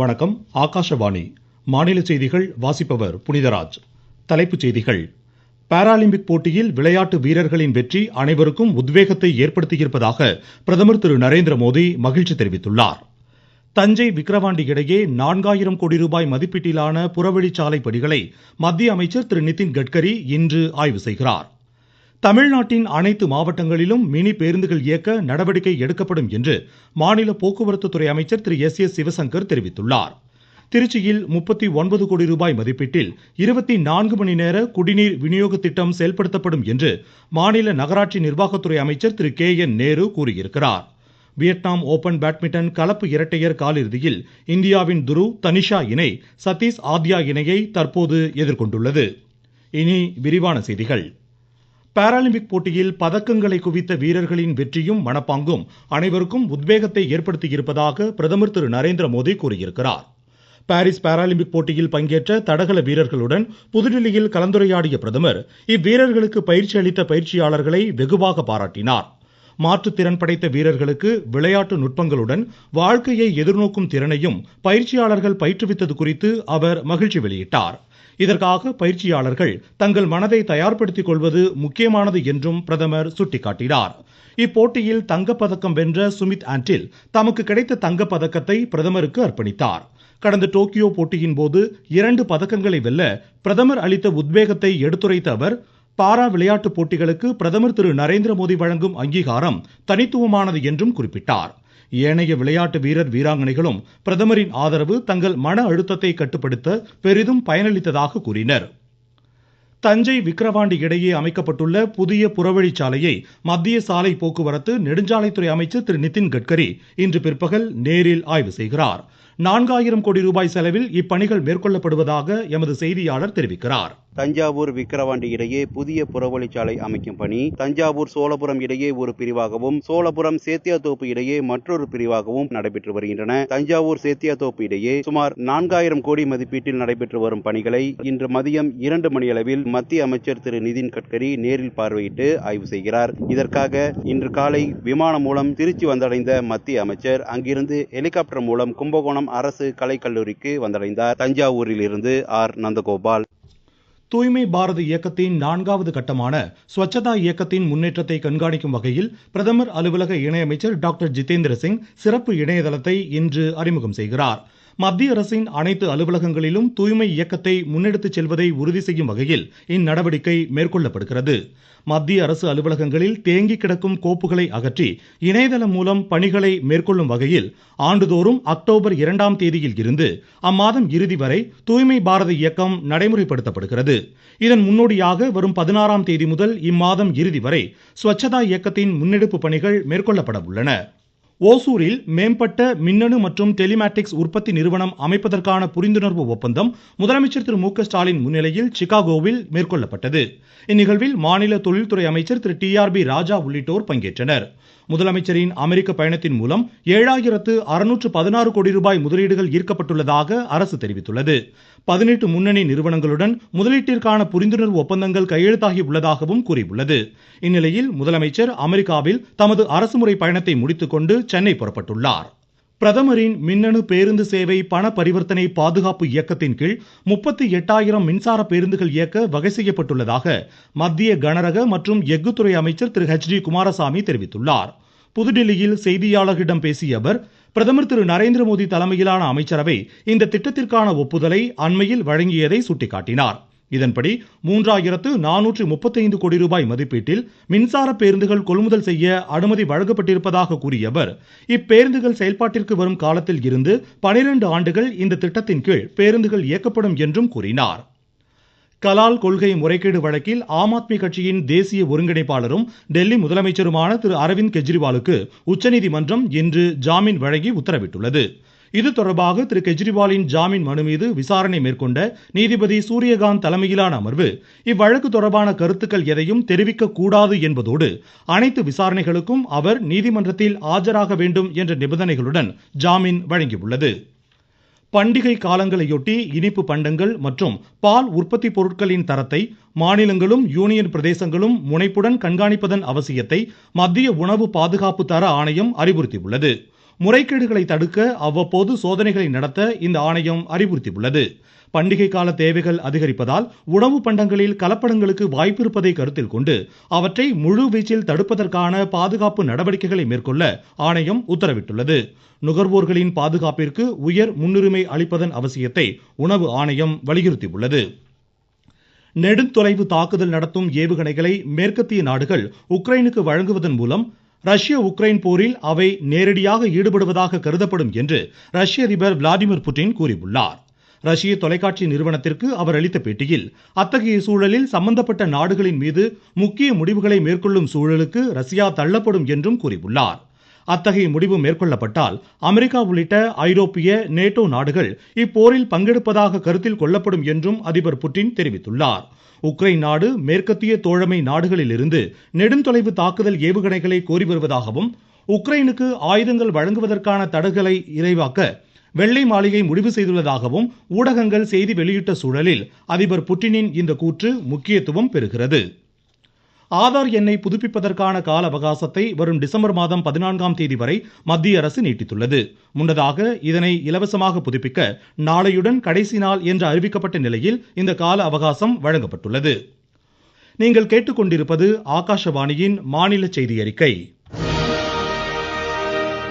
வணக்கம் ஆகாஷவாணி. மாநில செய்திகள் வாசிப்பவர் புனிதராஜ். தலைப்புச் செய்திகள். பாராலிம்பிக் போட்டியில் விளையாட்டு வீரர்களின் வெற்றி அனைவருக்கும் உத்வேகத்தை ஏற்படுத்தியிருப்பதாக பிரதமர் திரு நரேந்திர மோடி மகிழ்ச்சி தெரிவித்துள்ளார். தஞ்சை விக்கிரவாண்டி இடையே நான்காயிரம் கோடி ரூபாய் மதிப்பீட்டிலான புறவழிச்சாலை பணிகளை மத்திய அமைச்சர் திரு நிதின் கட்கரி இன்று ஆய்வு செய்கிறார். தமிழ்நாட்டின் அனைத்து மாவட்டங்களிலும் மினி பேருந்துகள் இயக்க நடவடிக்கை எடுக்கப்படும் என்று மாநில போக்குவரத்து துறை அமைச்சர் திரு எஸ் எஸ் சிவசங்கர் தெரிவித்துள்ளார். திருச்சியில் முப்பத்தி ஒன்பது கோடி ரூபாய் மதிப்பீட்டில் இருபத்தி நான்கு மணி நேர குடிநீர் விநியோக திட்டம் செயல்படுத்தப்படும் என்று மாநில நகராட்சி நிர்வாகத்துறை அமைச்சர் திரு கே என் நேரு கூறியிருக்கிறார். வியட்நாம் ஓபன் பேட்மிண்டன் கலப்பு இரட்டையர் காலிறுதியில் இந்தியாவின் துரு தனிஷா இணை சதீஷ் ஆத்யா இணையை தற்போது எதிர்கொண்டுள்ளது. இனி விரிவான செய்திகள். பாராலிம்பிக் போட்டியில் பதக்கங்களை குவித்த வீரர்களின் வெற்றியும் மனப்பாங்கும் அனைவருக்கும் உத்வேகத்தை ஏற்படுத்தியிருப்பதாக பிரதமர் திரு நரேந்திர மோடி கூறியிருக்கிறார். பாரிஸ் பாராலிம்பிக் போட்டியில் பங்கேற்ற தடகள வீரர்களுடன் புதுடில்லியில் கலந்துரையாடிய பிரதமர் இவ்வீரர்களுக்கு பயிற்சி அளித்த பயிற்சியாளர்களை வெகுவாக பாராட்டினார். மாற்றுத்திறன் படைத்த வீரர்களுக்கு விளையாட்டு நுட்பங்களுடன் வாழ்க்கையை எதிர்நோக்கும் திறனையும் பயிற்சியாளர்கள் பயிற்றுவித்தது குறித்து அவர் மகிழ்ச்சி வெளியிட்டார். இதற்காக பயிற்சியாளர்கள் தங்கள் மனதை தயார்படுத்திக் கொள்வது முக்கியமானது என்றும் பிரதமர் சுட்டிக்காட்டினார். இப்போட்டியில் தங்கப்பதக்கம் வென்ற சுமித் ஆண்டில் தமக்கு கிடைத்த தங்கப்பதக்கத்தை பிரதமருக்கு அர்ப்பணித்தார். கடந்த டோக்கியோ போட்டியின் போது இரண்டு பதக்கங்களை வெல்ல பிரதமர் அளித்த உத்வேகத்தை எடுத்துரைத்த அவர் பாரா விளையாட்டுப் போட்டிகளுக்கு பிரதமர் திரு நரேந்திர மோடி வழங்கும் அங்கீகாரம் தனித்துவமானது என்றும் குறிப்பிட்டார். ஏனைய விளையாட்டு வீரர் வீராங்கனைகளும் பிரதமரின் ஆதரவு தங்கள் மன அழுத்தத்தை கட்டுப்படுத்த பெரிதும் பயனளித்ததாக கூறினர். தஞ்சை விக்கிரவாண்டி இடையே அமைக்கப்பட்டுள்ள புதிய புறவழிச்சாலையை மத்திய சாலை போக்குவரத்து நெடுஞ்சாலைத்துறை அமைச்சர் திரு. நிதின் கட்கரி இன்று பிற்பகல் நேரில் ஆய்வு செய்கிறார். நான்காயிரம் கோடி ரூபாய் செலவில் இப்பணிகள் மேற்கொள்ளப்படுவதாக எமது செய்தியாளர் தெரிவிக்கிறார். தஞ்சாவூர் விக்கிரவாண்டி இடையே புதிய புறவழிச்சாலை அமைக்கும் பணி. தஞ்சாவூர் சோழபுரம் இடையே ஒரு பிரிவாகவும் சோழபுரம் சேத்தியாத்தோப்பு இடையே மற்றொரு பிரிவாகவும் நடைபெற்று வருகின்றன. தஞ்சாவூர் சேத்தியாத்தோப்பு இடையே சுமார் நான்காயிரம் கோடி மதிப்பீட்டில் நடைபெற்று வரும் பணிகளை இன்று மதியம் இரண்டு மணியளவில் மத்திய அமைச்சர் திரு நிதின் கட்கரி நேரில் பார்வையிட்டு ஆய்வு செய்கிறார். இதற்காக இன்று காலை விமானம் மூலம் திருச்சி வந்தடைந்த மத்திய அமைச்சர் அங்கிருந்து ஹெலிகாப்டர் மூலம் கும்பகோணம் அரசு கலைக்கல்லூரிக்கு வந்தடைந்தார். தஞ்சாவூரில் இருந்து ஆர். நந்தகோபால். தூய்மை பாரத இயக்கத்தின் நான்காவது கட்டமான ஸ்வச்சதா இயக்கத்தின் முன்னேற்றத்தை கண்காணிக்கும் வகையில் பிரதமர் அலுவலக இணையமைச்சர் டாக்டர் ஜிதேந்திர சிங் சிறப்பு இணையதளத்தை இன்று அறிமுகம் செய்கிறார். மத்திய அரசின் அனைத்து அலுவலகங்களிலும் தூய்மை இயக்கத்தை முன்னெடுத்துச் செல்வதை உறுதி செய்யும் வகையில் இந்நடவடிக்கை மேற்கொள்ளப்படுகிறது. மத்திய அரசு அலுவலகங்களில் தேங்கி கிடக்கும் கோப்புகளை அகற்றி இணையதளம் மூலம் பணிகளை மேற்கொள்ளும் வகையில் ஆண்டுதோறும் அக்டோபர் இரண்டாம் தேதியில் இருந்து அம்மாதம் இறுதி வரை தூய்மை பாரத இயக்கம் நடைமுறைப்படுத்தப்படுகிறது. இதன் முன்னோடியாக வரும் பதினாறாம் தேதி முதல் இம்மாதம் இறுதி வரை ஸ்வச்சதா இயக்கத்தின் முன்னெடுப்பு பணிகள் மேற்கொள்ளப்பட உள்ளன. ஓசூரில் மேம்பட்ட மின்னணு மற்றும் டெலிமேட்டிக்ஸ் உற்பத்தி நிறுவனம் அமைப்பதற்கான புரிந்துணர்வு ஒப்பந்தம் முதலமைச்சர் திரு மு ஸ்டாலின் முன்னிலையில் சிகாகோவில் மேற்கொள்ளப்பட்டது. இந்நிகழ்வில் மாநில தொழில்துறை அமைச்சர் திரு டி ஆர் பி ராஜா உள்ளிட்டோர் பங்கேற்றனர். முதலமைச்சரின் அமெரிக்க பயணத்தின் மூலம் ஏழாயிரத்து அறுநூற்று பதினாறு கோடி ரூபாய் முதலீடுகள் ஈர்க்கப்பட்டுள்ளதாக அரசு தெரிவித்துள்ளது. பதினெட்டு முன்னணி நிறுவனங்களுடன் முதலீட்டிற்கான புரிந்துணர்வு ஒப்பந்தங்கள் கையெழுத்தாகி உள்ளதாகவும் கூறியுள்ளது. இந்நிலையில் முதலமைச்சர் அமெரிக்காவில் தமது அரசுமுறை பயணத்தை முடித்துக்கொண்டு சென்னை புறப்பட்டுள்ளார். பிரதமரின் மின்னணு பேருந்து சேவை பண பரிவர்த்தனை பாதுகாப்பு இயக்கத்தின் கீழ் முப்பத்தி எட்டாயிரம் மின்சார பேருந்துகள் இயக்க வகை செய்யப்பட்டுள்ளதாக மத்திய கனரக மற்றும் எஃகுத்துறை அமைச்சர் திரு ஹெச் டி குமாரசாமி தெரிவித்துள்ளார். புதுடில்லியில் செய்தியாளர்களிடம் பேசிய அவர் பிரதமர் திரு நரேந்திர மோடி தலைமையிலான அமைச்சரவை இந்த திட்டத்திற்கான ஒப்புதலை அண்மையில் வழங்கியதை சுட்டிக்காட்டினார். இதன்படி மூன்றாயிரத்து நானூற்று முப்பத்தைந்து கோடி ரூபாய் மதிப்பீட்டில் மின்சார பேருந்துகள் கொள்முதல் செய்ய அனுமதி வழங்கப்பட்டிருப்பதாக கூறிய அவர் இப்பேருந்துகள் செயல்பாட்டிற்கு வரும் காலத்தில் இருந்து பனிரெண்டு ஆண்டுகள் இந்த திட்டத்தின் கீழ் பேருந்துகள் இயக்கப்படும் என்றும் கூறினார். கலால் கொள்கை முறைகேடு வழக்கில் ஆம் ஆத்மி கட்சியின் தேசிய ஒருங்கிணைப்பாளரும் டெல்லி முதலமைச்சருமான திரு அரவிந்த் கெஜ்ரிவாலுக்கு உச்சநீதிமன்றம் இன்று ஜாமீன் வழங்கி உத்தரவிட்டுள்ளது. இது தொடர்பாக திரு கெஜ்ரிவாலின் ஜாமீன் மனு மீது விசாரணை மேற்கொண்ட நீதிபதி சூரியகாந்த் தலைமையிலான அமர்வு இவ்வழக்கு தொடர்பான கருத்துக்கள் எதையும் தெரிவிக்க கூடாது என்பதோடு அனைத்து விசாரணைகளுக்கும் அவர் நீதிமன்றத்தில் ஆஜராக வேண்டும் என்ற நிபந்தனைகளுடன் ஜாமீன் வழங்கியுள்ளது. பண்டிகை காலங்களையொட்டி இனிப்பு பண்டங்கள் மற்றும் பால் உற்பத்தி பொருட்களின் தரத்தை மாநிலங்களும் யூனியன் பிரதேசங்களும் முனைப்புடன் கண்காணிப்பதன் அவசியத்தை மத்திய உணவு பாதுகாப்பு தர ஆணையம் அறிவுறுத்தியுள்ளது. முறைகேடுகளை தடுக்க அவ்வப்போது சோதனைகளை நடத்த இந்த ஆணையம் அறிவுறுத்தியுள்ளது. பண்டிகை கால தேவைகள் அதிகரிப்பதால் உணவு பண்டங்களில் கலப்படங்களுக்கு வாய்ப்பு இருப்பதை கருத்தில் கொண்டு அவற்றை முழு வீச்சில் தடுப்பதற்கான பாதுகாப்பு நடவடிக்கைகளை மேற்கொள்ள ஆணையம் உத்தரவிட்டுள்ளது. நுகர்வோர்களின் பாதுகாப்பிற்கு உயர் முன்னுரிமை அளிப்பதன் அவசியத்தை உணவு ஆணையம் வலியுறுத்தியுள்ளது. நெடுந்தொலைவு தாக்குதல் நடத்தும் ஏவுகணைகளை மேற்கத்திய நாடுகள் உக்ரைனுக்கு வழங்குவதன் மூலம் ரஷ்ய உக்ரைன் போரில் அவை நேரடியாக ஈடுபடுவதாக கருதப்படும் என்று ரஷ்ய அதிபர் விளாடிமிர் புட்டின் கூறியுள்ளார். ரஷ்ய தொலைக்காட்சி நிறுவனத்திற்கு அவர் அளித்த பேட்டியில் அத்தகைய சூழலில் சம்பந்தப்பட்ட நாடுகளின் மீது முக்கிய முடிவுகளை மேற்கொள்ளும் சூழலுக்கு ரஷ்யா தள்ளப்படும் என்றும் கூறியுள்ளார். அத்தகைய முடிவு மேற்கொள்ளப்பட்டால் அமெரிக்கா உள்ளிட்ட ஐரோப்பிய நேட்டோ நாடுகள் இப்போரில் பங்கெடுப்பதாக கருத்தில் கொள்ளப்படும் என்றும் அதிபர் புட்டின் தெரிவித்துள்ளார். உக்ரைன் நாடு மேற்கத்திய தோழமை நாடுகளிலிருந்து நெடுந்தொலைவு தாக்குதல் ஏவுகணைகளை கோரி வருவதாகவும் உக்ரைனுக்கு ஆயுதங்கள் வழங்குவதற்கான தடைகளை இறைவாக்க வெள்ளை மாளிகை முடிவு செய்துள்ளதாகவும் ஊடகங்கள் செய்தி வெளியிட்ட சூழலில் அதிபர் புட்டினின் இந்த கூற்று முக்கியத்துவம் பெறுகிறது. ஆதார் எண்ணை புதுப்பிப்பதற்கான கால அவகாசத்தை வரும் டிசம்பர் மாதம் பதினான்காம் தேதி வரை மத்திய அரசு நீட்டித்துள்ளது. முன்னதாக இதனை இலவசமாக புதுப்பிக்க நாளையுடன் கடைசி நாள் என்று அறிவிக்கப்பட்ட நிலையில் இந்த கால அவகாசம் வழங்கப்பட்டுள்ளது. நீங்கள் கேட்டுக்கொண்டிருப்பது ஆகாஷவாணியின் மாநில செய்தி அறிக்கை.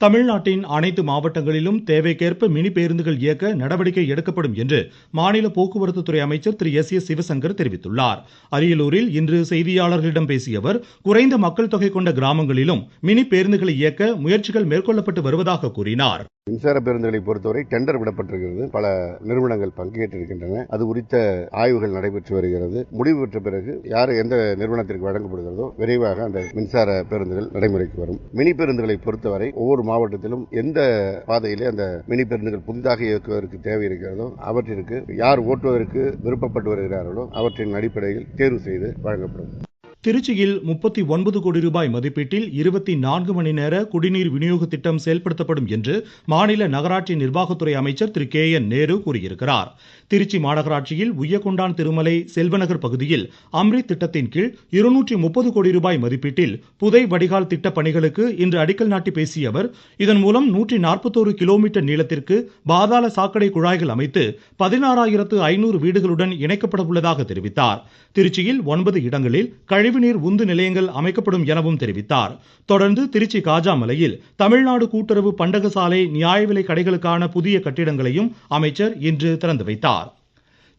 தமிழ்நாட்டின் அனைத்து மாவட்டங்களிலும் தேவைக்கேற்ப மினி பேருந்துகள் இயக்க நடவடிக்கை எடுக்கப்படும் என்று மாநில போக்குவரத்து துறை அமைச்சர் திரு எஸ் எஸ் சிவசங்கர் தெரிவித்துள்ளார். அரியலூரில் இன்று செய்தியாளர்களிடம் பேசிய அவர் குறைந்த மக்கள் தொகை கொண்ட கிராமங்களிலும் மினி பேருந்துகளை இயக்க முயற்சிகள் மேற்கொள்ளப்பட்டு வருவதாக கூறினார். மின்சார பேருந்துகளை பொறுத்தவரை டெண்டர் விடப்பட்டிருக்கிறது. பல நிறுவனங்கள் பங்கேற்றிருக்கின்றன. அது குறித்த ஆய்வுகள் நடைபெற்று வருகிறது. முடிவு பெற்ற பிறகு யார் எந்த நிறுவனத்திற்கு வழங்கப்படுகிறதோ விரைவாக அந்த மின்சார பேருந்துகள் நடைமுறைக்கு வரும். மினி பேருந்துகளை பொறுத்தவரை ஒவ்வொரு மாவட்டத்திலும் எந்த பாதையிலே அந்த மினி பேருந்துகள் புதிதாக இயக்குவதற்கு தேவை இருக்கிறதோ அவற்றிற்கு யார் ஓட்டுவதற்கு விருப்பப்பட்டு வருகிறார்களோ அவற்றின் அடிப்படையில் தேர்வு செய்து வழங்கப்படும். திருச்சியில் முப்பத்தி ஒன்பது கோடி ரூபாய் மதிப்பீட்டில் இருபத்தி நான்கு மணி நேர குடிநீர் விநியோக திட்டம் செயல்படுத்தப்படும் என்று மாநில நகராட்சி நிர்வாகத்துறை அமைச்சர் திரு கே என் நேரு கூறியிருக்கிறார். திருச்சி மாநகராட்சியில் உய்யகொண்டான் திருமலை செல்வநகர் பகுதியில் அம்ரித் திட்டத்தின் கீழ் இருநூற்றி முப்பது கோடி ரூபாய் மதிப்பீட்டில் புதை வடிகால் திட்ட பணிகளுக்கு இன்று அடிக்கல் நாட்டி பேசிய அவர் இதன் மூலம் நூற்றி நாற்பத்தோரு கிலோமீட்டர் நீளத்திற்கு பாதாள சாக்கடை குழாய்கள் அமைத்து பதினாறாயிரத்து ஐநூறு வீடுகளுடன் இணைக்கப்பட உள்ளதாக தெரிவித்தார். திருச்சியில் ஒன்பது இடங்களில் கழிவுநீர் உந்து நிலையங்கள் அமைக்கப்படும் எனவும் தெரிவித்தார். தொடர்ந்து திருச்சி காஜாமலையில் தமிழ்நாடு கூட்டுறவு பண்டகசாலை நியாய விலை கடைகளுக்கான புதிய கட்டிடங்களையும் அமைச்சர் இன்று திறந்து வைத்தார்.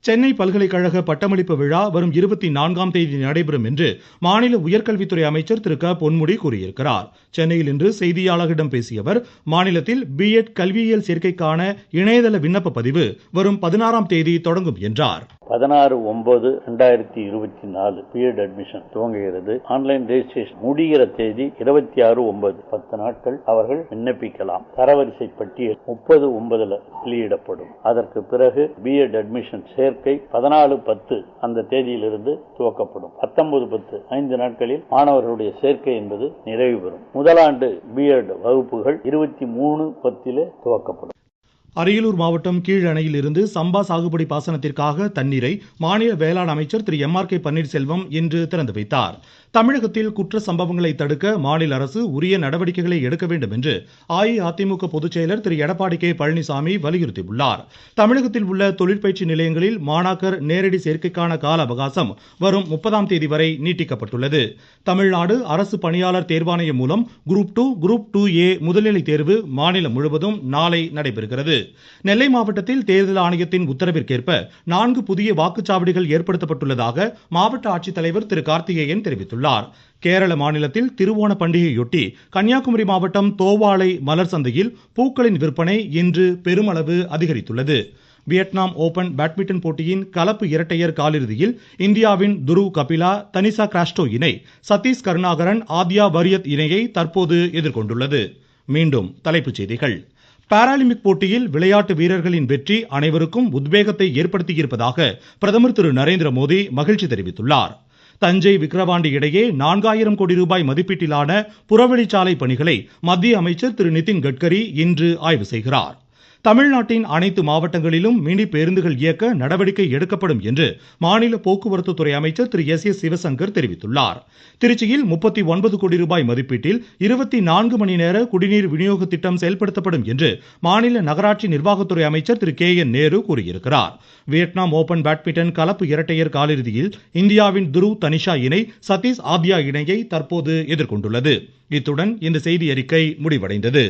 சென்னை பல்கலைக்கழக பட்டமளிப்பு விழா வரும் இருபத்தி நான்காம் தேதி நடைபெறும் என்று மாநில உயர்கல்வித்துறை அமைச்சர் திரு க. பொன்முடி கூறியிருக்கிறார். சென்னையில் இன்று செய்தியாளர்களிடம் பேசிய அவர் மாநிலத்தில் பிஎட் கல்வியியல் சேர்க்கைக்கான இணையதள விண்ணப்ப பதிவு வரும் பதினாறாம் தேதி தொடங்கும் என்றார். பதினாறு ஒன்பது ரெண்டாயிரத்தி இருபத்தி நாலு பிஎட் அட்மிஷன் துவங்குகிறது. ஆன்லைன் ரெஜிஸ்ட்ரேஷன் முடிகிற தேதி இருபத்தி ஆறு ஒன்பது. பத்து நாட்கள் அவர்கள் விண்ணப்பிக்கலாம். தரவரிசை பட்டியல் முப்பது ஒன்பதுல வெளியிடப்படும். அதற்கு பிறகு பிஎட் அட்மிஷன் சேர்க்கை பதினாலு பத்து அந்த தேதியிலிருந்து துவக்கப்படும். பத்தொன்பது பத்து ஐந்து நாட்களில் மாணவர்களுடைய சேர்க்கை என்பது நிறைவு பெறும். முதலாண்டு பிஎட் வகுப்புகள் இருபத்தி மூணு பத்திலே துவக்கப்படும். அரியலூர் மாவட்டம் கீழ் அணையில் இருந்து சம்பா சாகுபடி பாசனத்திற்காக தண்ணீரை மாநில வேளாண் அமைச்சர் திரு எம் ஆர் கே பன்னீர்செல்வம் இன்று திறந்து வைத்தார். தமிழகத்தில் குற்ற சம்பவங்களை தடுக்க மாநில அரசு உரிய நடவடிக்கைகளை எடுக்க வேண்டும் என்று அஇஅதிமுக பொதுச் செயலர் திரு எடப்பாடி கே பழனிசாமி வலியுறுத்தியுள்ளார். தமிழகத்தில் உள்ள தொழிற்பயிற்சி நிலையங்களில் மாணாக்கர் நேரடி சேர்க்கைக்கான கால அவகாசம் வரும் முப்பதாம் தேதி வரை நீட்டிக்கப்பட்டுள்ளது. தமிழ்நாடு அரசு பணியாளர் தேர்வாணையம் மூலம் group two group two A முதல்நிலை தேர்வு மாநிலம் முழுவதும் நாளை நடைபெறுகிறது. நெல்லை மாவட்டத்தில் தேர்தல் ஆணையத்தின் உத்தரவிற்கேற்ப நான்கு புதிய வாக்குச்சாவடிகள் ஏற்படுத்தப்பட்டுள்ளதாக மாவட்ட ஆட்சித்தலைவர் திரு கார்த்திகேயன் தெரிவித்துள்ளார். கேரள மாநிலத்தில் திருவோண பண்டிகையொட்டி கன்னியாகுமரி மாவட்டம் தோவாளை மலர் சந்தையில் பூக்களின் விற்பனை இன்று பெருமளவு அதிகரித்துள்ளது. வியட்நாம் ஓபன் பேட்மிண்டன் போட்டியின் கலப்பு இரட்டையர் காலிறுதியில் இந்தியாவின் துருவ் கபிலா தனிசா கிராஸ்டோ இணை சதீஷ் கருணாகரன் ஆத்யா வரியத் இணையை தற்போது எதிர்கொண்டுள்ளது. மீண்டும் தலைப்புச் செய்திகள். பாராலிம்பிக் போட்டியில் விளையாட்டு வீரர்களின் வெற்றி அனைவருக்கும் உத்வேகத்தை ஏற்படுத்தியிருப்பதாக பிரதமர் திரு நரேந்திர மோடி மகிழ்ச்சி தெரிவித்துள்ளார். தஞ்சை விக்கிரவாண்டி இடையே நான்காயிரம் கோடி ரூபாய் மதிப்பீட்டிலான புறவழிச்சாலை பணிகளை மத்திய அமைச்சர் திரு நிதின் கட்கரி இன்று ஆய்வு செய்கிறார். தமிழ்நாட்டின் அனைத்து மாவட்டங்களிலும் மினி பேருந்துகள் இயக்க நடவடிக்கை எடுக்கப்படும் என்று மாநில போக்குவரத்து துறை அமைச்சர் திரு எஸ் எஸ் சிவசங்கர் தெரிவித்துள்ளார். திருச்சியில் முப்பத்தி ஒன்பது கோடி ரூபாய் மதிப்பீட்டில் இருபத்தி நான்கு மணி நேர குடிநீர் விநியோக திட்டம் செயல்படுத்தப்படும் என்று மாநில நகராட்சி நிர்வாகத்துறை அமைச்சர் திரு கே என் நேரு கூறியிருக்கிறார். வியட்நாம் ஓபன் பேட்மிண்டன் கலப்பு இரட்டையர் காலிறுதியில் இந்தியாவின் துருவ் தனிஷா இணை சதீஷ் ஆத்யா இணையை தற்போது எதிர்கொண்டுள்ளது. இத்துடன் இந்த செய்தி அறிக்கை முடிவடைந்தது.